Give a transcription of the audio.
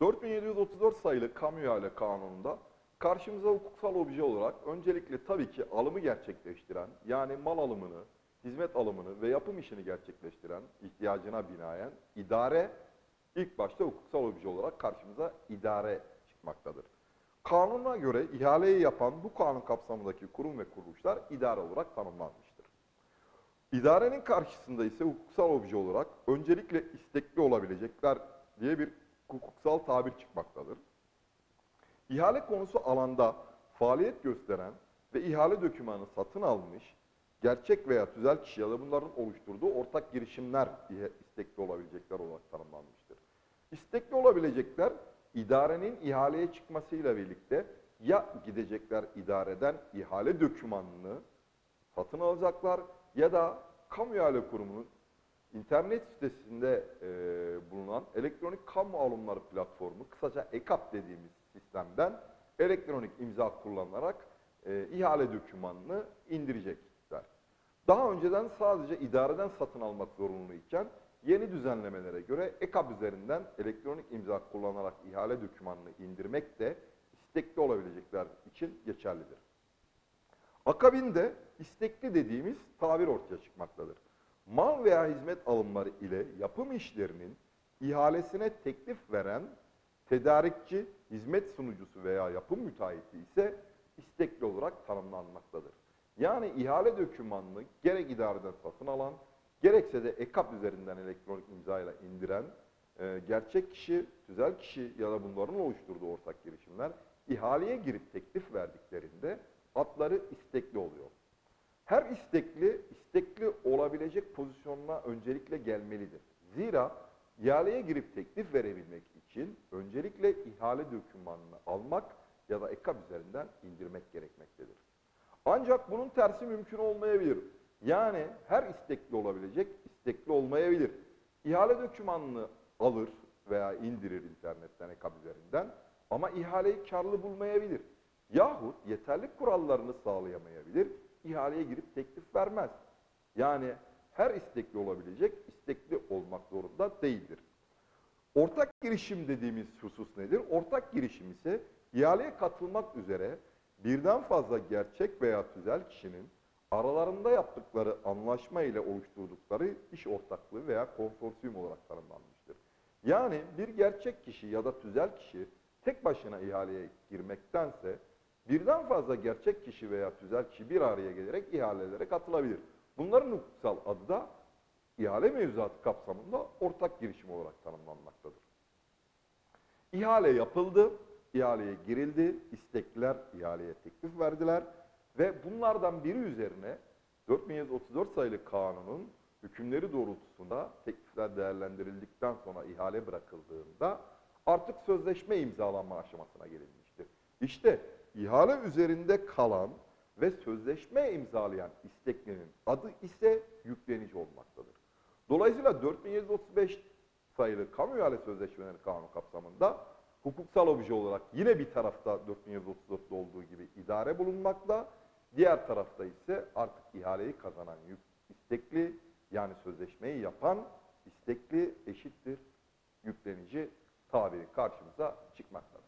4734 sayılı kamu ihale kanununda karşımıza hukuksal obje olarak öncelikle tabii ki alımı gerçekleştiren yani mal alımını, hizmet alımını ve yapım işini gerçekleştiren ihtiyacına binaen idare ilk başta hukuksal obje olarak karşımıza idare çıkmaktadır. Kanuna göre ihaleyi yapan bu kanun kapsamındaki kurum ve kuruluşlar idare olarak tanımlanmıştır. İdarenin karşısında ise hukuksal obje olarak öncelikle istekli olabilecekler diye bir hukuksal tabir çıkmaktadır. İhale konusu alanda faaliyet gösteren ve ihale dokümanı satın almış, gerçek veya tüzel kişi ya da bunların oluşturduğu ortak girişimler diye istekli olabilecekler olarak tanımlanmıştır. İstekli olabilecekler idarenin ihaleye çıkmasıyla birlikte ya gidecekler idareden ihale dokümanını satın alacaklar ya da kamu ihale kurumunun internet sitesinde e, bulunan elektronik kamu alımları platformu kısaca EKAP dediğimiz sistemden elektronik imza kullanarak e, ihale dokümanını indirecekler. Daha önceden sadece idareden satın almak zorunluyken yeni düzenlemelere göre EKAP üzerinden elektronik imza kullanarak ihale dokümanını indirmek de istekli olabilecekler için geçerlidir. Akabinde istekli dediğimiz tabir ortaya çıkmaktadır. Mal veya hizmet alımları ile yapım işlerinin ihalesine teklif veren tedarikçi, hizmet sunucusu veya yapım müteahhiti ise istekli olarak tanımlanmaktadır. Yani ihale dokümanını gerek idareden satın alan, gerekse de EKAP üzerinden elektronik imzayla indiren e, gerçek kişi, tüzel kişi ya da bunların oluşturduğu ortak girişimler ihaleye girip teklif verdiklerinde adları istekli oluyor. Her istekli, istekli olabilecek pozisyonuna öncelikle gelmelidir. Zira ihaleye girip teklif verebilmek için öncelikle ihale dokümanını almak ya da EKAP üzerinden indirmek gerekmektedir. Ancak bunun tersi mümkün olmayabilir. Yani her istekli olabilecek, istekli olmayabilir. İhale dokümanını alır veya indirir internetten, EKAP üzerinden ama ihaleyi karlı bulmayabilir. Yahut yeterli kurallarını sağlayamayabilir, ihaleye girip teklif vermez. Yani her istekli olabilecek, istekli olmak zorunda değildir. Ortak girişim dediğimiz husus nedir? Ortak girişim ise ihaleye katılmak üzere birden fazla gerçek veya tüzel kişinin aralarında yaptıkları anlaşma ile oluşturdukları iş ortaklığı veya konsorsiyum olarak tanımlanmıştır. Yani bir gerçek kişi ya da tüzel kişi tek başına ihaleye girmektense birden fazla gerçek kişi veya tüzel kişi bir araya gelerek ihalelere katılabilir. Bunların hukuksal adı da ihale mevzuatı kapsamında ortak girişim olarak tanımlanmaktadır. İhale yapıldı, ihaleye girildi, istekliler ihaleye teklif verdiler ve bunlardan biri üzerine 4734 sayılı kanunun hükümleri doğrultusunda teklifler değerlendirildikten sonra ihale bırakıldığında artık sözleşme imzalanma aşamasına gelinmiştir. İşte ihale üzerinde kalan ve sözleşme imzalayan isteklinin adı ise yüklenici olmaktadır. Dolayısıyla 4735 sayılı kamu ihale sözleşmeleri kanunu kapsamında hukuksal obje olarak yine bir tarafta 4734'te olduğu gibi idare bulunmakta, diğer tarafta ise artık ihaleyi kazanan yük, istekli yani sözleşmeyi yapan istekli eşittir yüklenici tabiri karşımıza çıkmaktadır.